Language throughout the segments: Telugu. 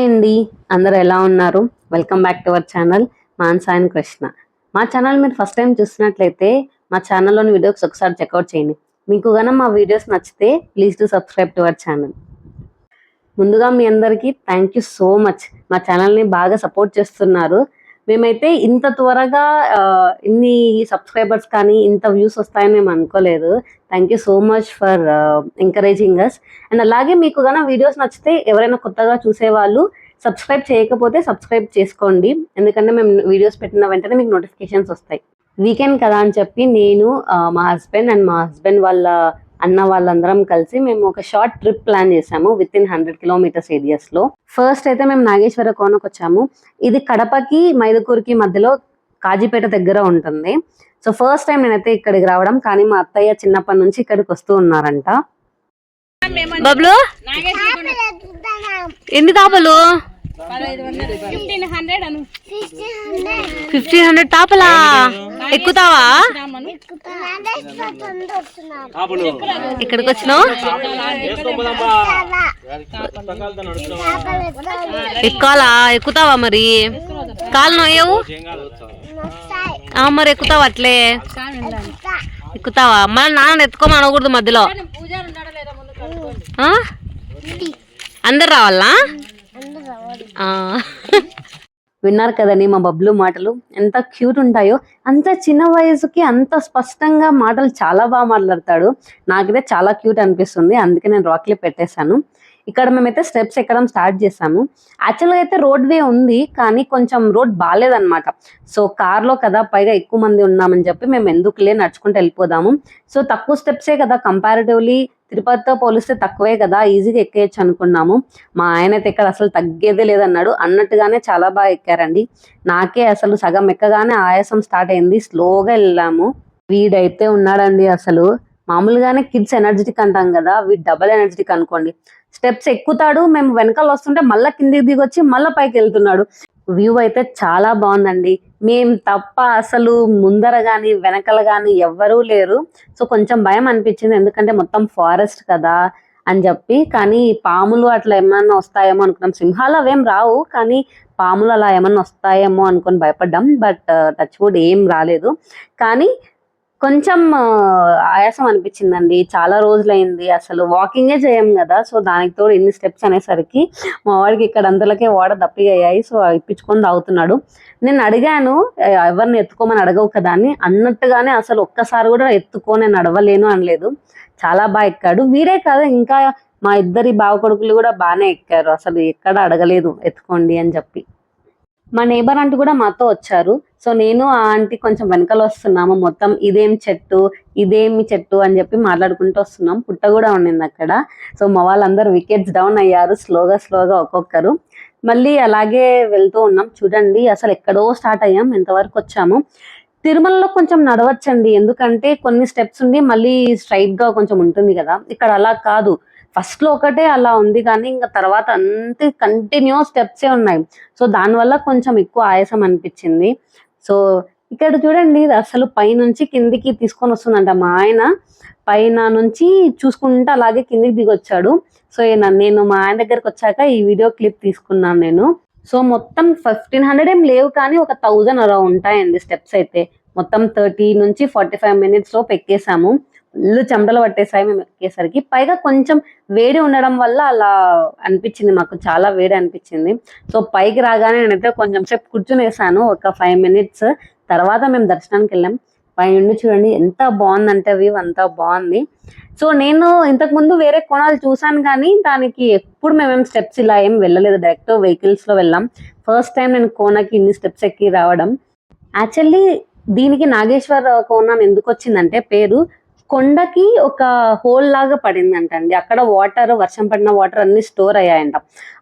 హాయ్ అండి అందరు ఎలా ఉన్నారు? Welcome back to our channel Mansa and Krishna. మా ఛానల్ మీరు ఫస్ట్ టైం చూసినట్లయితే మా ఛానల్లోని వీడియోస్ ఒకసారి చెక్అవుట్ చేయండి. మీకు కనుక మా వీడియోస్ నచ్చితే please to subscribe to our channel ముందుగా మీ అందరికీ థ్యాంక్ యూ సో మచ్ మా ఛానల్ని బాగా సపోర్ట్ చేస్తున్నారు. మేమైతే ఇంత త్వరగా ఇన్ని సబ్స్క్రైబర్స్ కానీ ఇంత వ్యూస్ వస్తాయని మేము అనుకోలేదు. Thank you so much for encouraging us and అలాగే మీకు కనుక వీడియోస్ నచ్చితే ఎవరైనా కొత్తగా చూసేవాళ్ళు సబ్స్క్రైబ్ చేయకపోతే సబ్స్క్రైబ్ చేసుకోండి. ఎందుకంటే మేము వీడియోస్ పెట్టిన వెంటనే మీకు నోటిఫికేషన్స్ వస్తాయి. వీకెండ్ కదా అని చెప్పి నేను మా హస్బెండ్ అండ్ మా హస్బెండ్ వాళ్ళ అన్న వాళ్ళందరం కలిసి మేము ఒక షార్ట్ ట్రిప్ ప్లాన్ చేసాము విత్ ఇన్ హండ్రెడ్ కిలోమీటర్స్ ఏరియాస్లో. ఫస్ట్ అయితే మేము నాగేశ్వర కోనకు వచ్చాము. ఇది కడపకి మైదుకూరుకి మధ్యలో కాజీపేట దగ్గర ఉంటుంది. సో ఫస్ట్ టైం నేనైతే ఇక్కడికి రావడం కానీ మా అత్తయ్య చిన్నప్పటి నుంచి ఇక్కడికి వస్తూ ఉన్నారంట. బబ్లు? ఎన్ని తాపలు ఫిఫ్టీన్ హండ్రెడ్ తాపలా ఎక్కుతావా? ఇక్కడికి వచ్చినావు ఎక్కాలా? ఎక్కుతావా మరి? కాలు నొయ్యవు? ఆ, మరి ఎక్కుతావా అట్లే? ఎక్కుతావా? మన నాన్న ఎత్తుకోమని అనకూడదు మధ్యలో. ఆ? అందరు రావాలా. విన్నారు కదండి మా బబ్లు మాటలు? ఎంత క్యూట్ ఉంటాయో అంత చిన్న వయసుకి అంత స్పష్టంగా మాటలు చాలా బాగా మాట్లాడతాడు. నాకైతే చాలా క్యూట్ అనిపిస్తుంది అందుకే నేను రాక్లీ పెట్టేశాను. ఇక్కడ మేమైతే స్టెప్స్ ఎక్కడం స్టార్ట్ చేసాము యాక్చువల్గా అయితే రోడ్ వే ఉంది కానీ కొంచెం రోడ్ బాగాలేదన్నమాట సో కార్లో కదా పైగా ఎక్కువ మంది ఉన్నామని చెప్పి మేము ఎందుకులే నడుచుకుంటూ వెళ్ళిపోదాము. సో తక్కువ స్టెప్సే కదా కంపారిటివ్లీ తిరుపతితో పోలిస్తే తక్కువే కదా ఈజీగా ఎక్కేయచ్చు అనుకున్నాము. మా ఆయన అయితే ఇక్కడ అసలు తగ్గేదే లేదన్నాడు. అన్నట్టుగానే చాలా బాగా ఎక్కారండి. నాకే అసలు సగం ఎక్కగానే ఆయాసం స్టార్ట్ అయింది. స్లోగా వెళ్ళాము. వీడైతే ఉన్నాడండి అసలు. మామూలుగానే కిడ్స్ ఎనర్జెటిక్ అంటాం కదా వీడు డబల్ ఎనర్జెటిక్ అనుకోండి. స్టెప్స్ ఎక్కుతాడు మేము వెనకాల వస్తుంటే మళ్ళీ కిందికి దిగొచ్చి మళ్ళీ పైకి వెళ్తున్నాడు. వ్యూ అయితే చాలా బాగుందండి. మేము తప్ప అసలు ముందర కానీ వెనకల కానీ ఎవ్వరూ లేరు. సో కొంచెం భయం అనిపించింది. ఎందుకంటే మొత్తం ఫారెస్ట్ కదా అని చెప్పి. కానీ పాములు అట్లా ఏమన్నా వస్తాయేమో అనుకున్నాం. సింహాలు అవేం రావు. కానీ పాములు అలా ఏమన్నా వస్తాయేమో అనుకొని భయపడ్డాం. బట్ uh, టచ్ వుడ్ ఏం రాలేదు. కానీ కొంచెం ఆయాసం అనిపించిందండి. చాలా రోజులైంది. అసలు వాకింగే చేయం కదా. సో దానికి తోడు ఎన్ని స్టెప్స్ అనేసరికి మా వాడికి ఇక్కడ అందులోకే వాడ దప్పిగయ్యాయి సో ఇప్పించుకొని తాగుతున్నాడు. నేను అడిగాను ఎవరిని ఎత్తుకోమని అడగవు కదా అని. అన్నట్టుగానే అసలు ఒక్కసారి కూడా ఎత్తుకొని నడవలేను అనలేదు. చాలా బాగా ఎక్కాడు. వీరే కాదు ఇంకా మా ఇద్దరి బావ కొడుకులు కూడా బాగానే ఎక్కారు. అసలు ఎక్కడ అడగలేదు ఎత్తుకోండి అని చెప్పి. మా నేబర్ ఆంటీ కూడా మాతో వచ్చారు. సో నేను ఆ ఆంటీ కొంచెం వెనకాల వస్తున్నాము. మొత్తం ఇదేం చెట్టు ఇదేమి చెట్టు అని చెప్పి మాట్లాడుకుంటూ వస్తున్నాం. పుట్ట కూడా ఉండింది అక్కడ. సో మా వాళ్ళందరూ వికెట్స్ డౌన్ అయ్యారు. స్లోగా స్లోగా ఒక్కొక్కరు. మళ్ళీ అలాగే వెళ్తూ ఉన్నాం. చూడండి అసలు ఎక్కడో స్టార్ట్ అయ్యాం. ఎంతవరకు వచ్చాము? తిరుమలలో కొంచెం నడవచ్చండి. ఎందుకంటే కొన్ని స్టెప్స్ ఉండి మళ్ళీ స్ట్రైట్గా కొంచెం ఉంటుంది కదా. ఇక్కడ అలా కాదు. ఫస్ట్లో ఒకటే అలా ఉంది కానీ ఇంకా తర్వాత అంతే కంటిన్యూస్ స్టెప్సే ఉన్నాయి. సో దానివల్ల కొంచెం ఎక్కువ ఆయాసం అనిపించింది. సో ఇక్కడ చూడండి ఇది అసలు పైనుంచి కిందికి తీసుకొని వస్తుందంట మా ఆయన. పైన నుంచి చూసుకుంటా అలాగే కిందికి దిగొచ్చాడు. సో నేను మా ఆయన దగ్గరకు వచ్చాక ఈ వీడియో క్లిప్ తీసుకున్నాను నేను. సో మొత్తం ఫిఫ్టీన్ హండ్రెడ్ ఏం లేవు కానీ ఒక థౌజండ్ అలా ఉంటాయండి స్టెప్స్ అయితే. మొత్తం థర్టీ నుంచి ఫార్టీ ఫైవ్ మినిట్స్ పెక్కేసాము ఎక్కేసాము చెమటలు పట్టేసాయి మేము ఎక్కేసరికి. పైగా కొంచెం వేడి ఉండడం వల్ల అలా అనిపించింది మాకు చాలా వేడి అనిపించింది. సో పైకి రాగానే నేనైతే కొంచెం సేపు కూర్చునేసాను ఒక ఫైవ్ మినిట్స్ తర్వాత మేము దర్శనానికి వెళ్ళాం. పైనుండి చూడండి ఎంత బాగుందంటే వ్యూ అంత బాగుంది. సో నేను ఇంతకు ముందు వేరే కోణాలు చూసాను కానీ దానికి ఎప్పుడు మేమేం స్టెప్స్ ఇలా ఏం వెళ్ళలేదు. డైరెక్ట్ వెహికల్స్లో వెళ్ళాం. ఫస్ట్ టైం నేను కోనకి ఇన్ని స్టెప్స్ ఎక్కి రావడం. యాక్చువల్లీ దీనికి నాగేశ్వర కోన ఎందుకు వచ్చిందంటే పేరు కొండకి ఒక హోల్ లాగా పడిందంట అండి అక్కడ వాటర్ వర్షం పడిన వాటర్ అన్ని స్టోర్ అయ్యాయంట.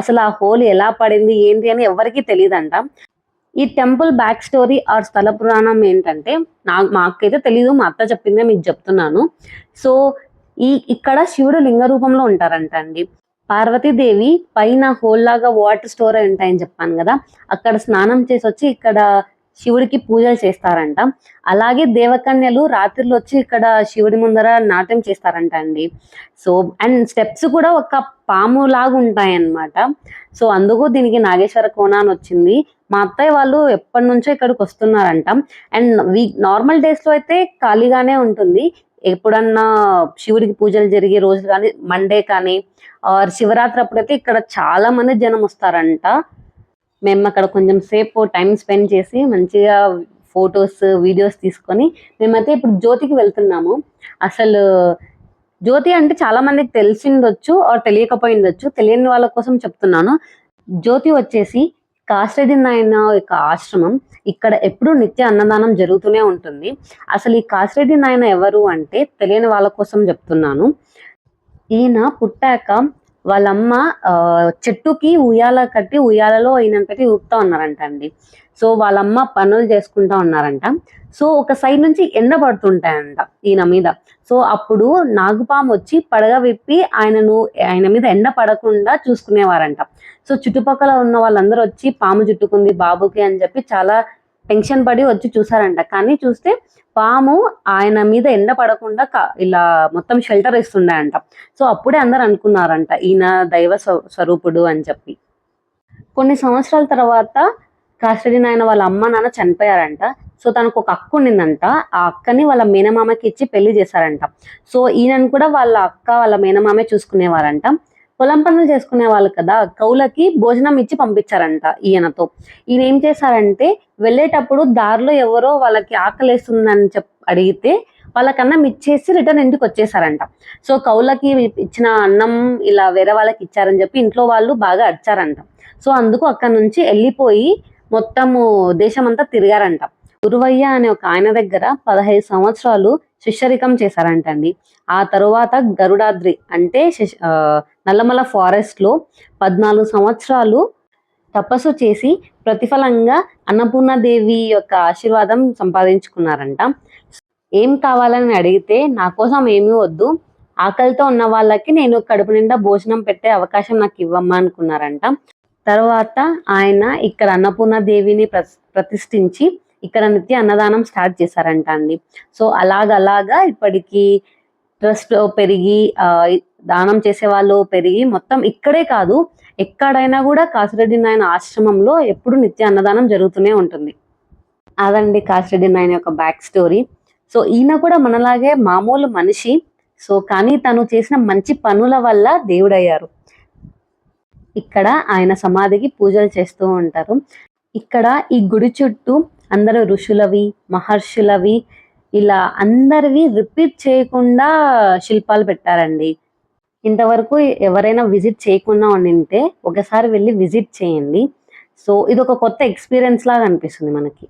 అసలు ఆ హోల్ ఎలా పడింది ఏంటి అని ఎవరికీ తెలియదంట ఈ టెంపుల్ బ్యాక్ స్టోరీ ఆర్ స్థల పురాణం ఏంటంటే నా మాకైతే తెలీదు మా అత్త చెప్పిందే మీకు చెప్తున్నాను. సో ఈ ఇక్కడ శివుడు లింగ రూపంలో ఉంటారంట అండి పార్వతీదేవి పైన హోల్ లాగా వాటర్ స్టోర్ అయి ఉంటాయని చెప్పాను కదా. అక్కడ స్నానం చేసి వచ్చి ఇక్కడ శివుడికి పూజలు చేస్తారంట. అలాగే దేవకన్యలు రాత్రులు వచ్చి ఇక్కడ శివుడి ముందర నాట్యం చేస్తారంట అండి. సో అండ్ స్టెప్స్ కూడా ఒక పాము లాగా ఉంటాయి అన్నమాట సో అందుకు దీనికి నాగేశ్వర కోన అని వచ్చింది. మా అత్తయ్య వాళ్ళు ఎప్పటి నుంచో ఇక్కడికి వస్తున్నారంట. అండ్ వీక్ నార్మల్ డేస్లో అయితే ఖాళీగానే ఉంటుంది. ఎప్పుడన్నా శివుడికి పూజలు జరిగే రోజు కానీ మండే కానీ ఆర్ శివరాత్రి అప్పుడైతే ఇక్కడ చాలా మంది జనం వస్తారంట. మేము అక్కడ కొంచెం సేపు టైం స్పెండ్ చేసి మంచిగా ఫొటోస్ వీడియోస్ తీసుకొని మేమైతే ఇప్పుడు జ్యోతికి వెళ్తున్నాము. అసలు జ్యోతి అంటే చాలా మందికి తెలిసిండొచ్చు ఆర్ తెలియకపోయిండొచ్చు తెలియని వాళ్ళ కోసం చెప్తున్నాను. జ్యోతి వచ్చేసి కాశ్రెడ్డి నాయన యొక్క ఆశ్రమం. ఇక్కడ ఎప్పుడూ నిత్య అన్నదానం జరుగుతూనే ఉంటుంది. అసలు ఈ కాశ్రెడ్డి నాయన ఎవరు అంటే తెలియని వాళ్ళ కోసం చెప్తున్నాను. ఈయన పుట్టాక వాళ్ళమ్మ చెట్టుకి ఉయ్యాల కట్టి ఉయ్యాలలో అయినంతటి ఊపుతా ఉన్నారంట అండి. సో వాళ్ళమ్మ పనులు చేసుకుంటా ఉన్నారంట. సో ఒక సైడ్ నుంచి ఎండ పడుతుంటాయంట ఈయన మీద. సో అప్పుడు నాగుపాము వచ్చి పడగ విప్పి ఆయనను ఆయన మీద ఎండ పడకుండా చూసుకునేవారంట. సో చుట్టుపక్కల ఉన్న వాళ్ళందరూ వచ్చి పాము చుట్టుకుంది బాబుకి అని చెప్పి చాలా టెన్షన్ పడి వచ్చి చూసారంట. కానీ చూస్తే పాము ఆయన మీద ఎండ పడకుండా ఇలా మొత్తం షెల్టర్ ఇస్తుండే అంట సో అప్పుడే అందరు అనుకున్నారంట ఈయన దైవ స్వరూపుడు అని చెప్పి. కొన్ని సంవత్సరాల తర్వాత కాసిరెడ్డి నాయన వాళ్ళ అమ్మ నాన్న చనిపోయారంట. సో తనకు ఒక అక్క ఉండిందంట. ఆ అక్కని వాళ్ళ మేనమామకి ఇచ్చి పెళ్ళి చేశారంట. సో ఈయనను కూడా వాళ్ళ అక్క వాళ్ళ మేనమామే చూసుకునేవారంట. పొలం పనులు చేసుకునే వాళ్ళు కదా కౌలకి భోజనం ఇచ్చి పంపించారంట ఈయనతో. ఈయన ఏం చేశారంటే వెళ్ళేటప్పుడు దారిలో ఎవరో వాళ్ళకి ఆకలేస్తుందని చెప్ అడిగితే వాళ్ళకన్నం ఇచ్చేసి రిటర్న్ ఇంటికి వచ్చేసారంట సో కౌలకి ఇచ్చిన అన్నం ఇలా వేరే వాళ్ళకి ఇచ్చారని చెప్పి ఇంట్లో వాళ్ళు బాగా అడిచారంట సో అందుకు అక్కడ నుంచి వెళ్ళిపోయి మొత్తము దేశమంతా తిరిగారంట. గురువయ్య అనే ఒక ఆయన దగ్గర పదహైదు సంవత్సరాలు శిష్యరికం చేశారంటండి. ఆ తరువాత గరుడాద్రి అంటే శిష్- ఆ, నల్లమల ఫారెస్ట్లో పద్నాలుగు సంవత్సరాలు తపస్సు చేసి ప్రతిఫలంగా అన్నపూర్ణాదేవి యొక్క ఆశీర్వాదం సంపాదించుకున్నారంట. ఏం కావాలని అడిగితే నా కోసం ఏమీ వద్దు. ఆకలితో ఉన్న వాళ్ళకి నేను కడుపు నిండా భోజనం పెట్టే అవకాశం నాకు ఇవ్వమ్మా అనుకున్నారంట. తర్వాత ఆయన ఇక్కడ అన్నపూర్ణ దేవిని ప్ర- ప్రతిష్ఠించి ఇక్కడ నిత్య అన్నదానం స్టార్ట్ చేశారంట అండి. సో అలాగలాగా ఇప్పటికీ ట్రస్ట్ పెరిగి దానం చేసే వాళ్ళు పెరిగి మొత్తం ఇక్కడే కాదు ఎక్కడైనా కూడా కాసిరెడ్డి నాయన ఆశ్రమంలో ఎప్పుడు నిత్య అన్నదానం జరుగుతూనే ఉంటుంది. అదండి కాసిరెడ్డి నాయన యొక్క బ్యాక్ స్టోరీ. సో ఈయన కూడా మనలాగే మామూలు మనిషి. సో కానీ తను చేసిన మంచి పనుల వల్ల దేవుడయ్యారు. ఇక్కడ ఆయన సమాధికి పూజలు చేస్తూ ఉంటారు. ఇక్కడ ఈ గుడి చుట్టూ అందరూ ఋషులవి మహర్షులవి ఇలా అందరివి రిపీట్ చేయకుండా శిల్పాలు పెట్టారండి. ఇంతవరకు ఎవరైనా విజిట్ చేయకుండా ఉండింటే ఒకసారి వెళ్ళి విజిట్ చేయండి. సో ఇది ఒక కొత్త ఎక్స్పీరియన్స్ లాగా అనిపిస్తుంది మనకి.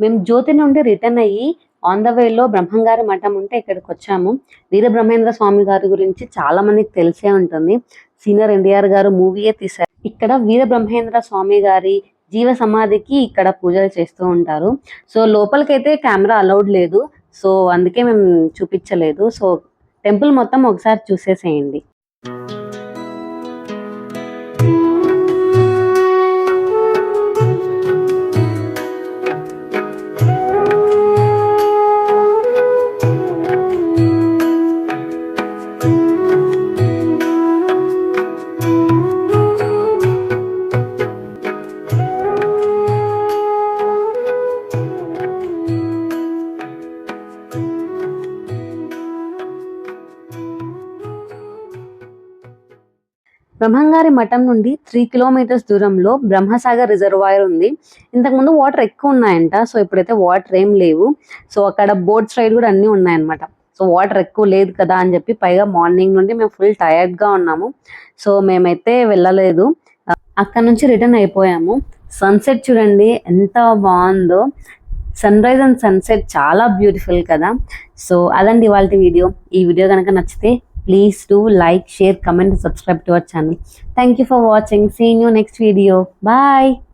మేము జ్యోతి నుండి రిటర్న్ అయ్యి ఆన్ ద వేలో బ్రహ్మంగారి మఠం ఉంటే ఇక్కడికి వచ్చాము వీర బ్రహ్మేంద్ర స్వామి గారి గురించి చాలా మందికి తెలిసే ఉంటుంది. సీనియర్ ఎన్టీఆర్ గారు మూవీయే తీశారు. ఇక్కడ వీర బ్రహ్మేంద్ర స్వామి గారి జీవ సమాధికి ఇక్కడ పూజలు చేస్తూ ఉంటారు. సో లోపలికైతే కెమెరా అలౌడ్ లేదు. సో అందుకే మేము చూపించలేదు. సో టెంపుల్ మొత్తం ఒకసారి చూసేసేయండి. బ్రహ్మంగారి మఠం నుండి త్రీ కిలోమీటర్స్ దూరంలో బ్రహ్మసాగర్ రిజర్వాయర్ ఉంది. ఇంతకుముందు వాటర్ ఎక్కువ ఉన్నాయంట. సో ఇప్పుడైతే వాటర్ ఏం లేవు. సో అక్కడ బోట్స్ రైడ్ కూడా అన్నీ ఉన్నాయన్నమాట. సో వాటర్ ఎక్కువ లేదు కదా అని చెప్పి పైగా మార్నింగ్ నుండి మేము ఫుల్ టయర్డ్గా ఉన్నాము. సో మేమైతే వెళ్ళలేదు. అక్కడ నుంచి రిటర్న్ అయిపోయాము. సన్సెట్ చూడండి ఎంత బాగుందో. సన్ రైజ్ అండ్ సన్సెట్ చాలా బ్యూటిఫుల్ కదా. సో అదండి ఇవాళ వీడియో ఈ వీడియో కనుక నచ్చితే Please do like, share, comment, subscribe to our channel. Thank you for watching. See you next video. Bye.